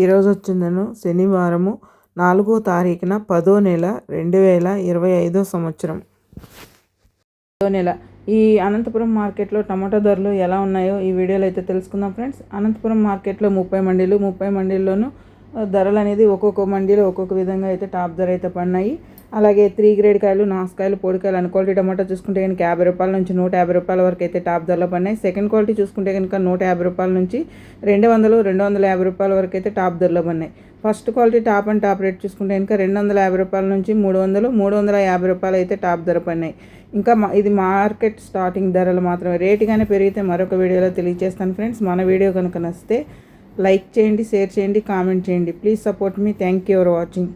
ఈరోజు వచ్చిందను శనివారము నాలుగో తారీఖున పదో నెల రెండు వేల ఇరవై ఐదో సంవత్సరం. పదో నెల. ఈ అనంతపురం మార్కెట్లో టమాటో ధరలు ఎలా ఉన్నాయో ఈ వీడియోలో అయితే తెలుసుకుందాం ఫ్రెండ్స్. అనంతపురం మార్కెట్లో ముప్పై మండీలు ముప్పై మండీల్లోనూ ధరలు అనేది ఒక్కొక్క మండీలో ఒక్కొక్క విధంగా అయితే టాప్ ధర అయితే పడినాయి. అలాగే త్రీ గ్రేడ్ కాయలు నాసుకాయలు పొడికాయలు అన్ క్వాలిటీ టమాటో చూసుకుంటే కనుక యాభై రూపాయల నుంచి నూట యాభై రూపాయల వరకు అయితే టాప్ ధరలో పడినాయి. సెకండ్ క్వాలిటీ చూసుకుంటే కనుక నూట యాభై రూపాయల నుంచి రెండు వందలు రెండు వందల యాభై రూపాయల వరకు అయితే టాప్ ధరలో పడినాయి. First quality top and top rate చూసుకుంటే కనుక రెండు వందల యాభై రూపాయల నుంచి మూడు వందలు మూడు వందల యాభై రూపాయలు అయితే టాప్ ధర పడినాయి. ఇంకా ఇది మార్కెట్ స్టార్టింగ్ ధరలు మాత్రమే. రేటుగానే పెరిగితే మరొక వీడియోలో తెలియజేస్తాను ఫ్రెండ్స్. మన వీడియో కనుక నచ్చితే లైక్ చేయండి షేర్ చేయండి కామెంట్ చేయండి. Please support me. Thank you for watching.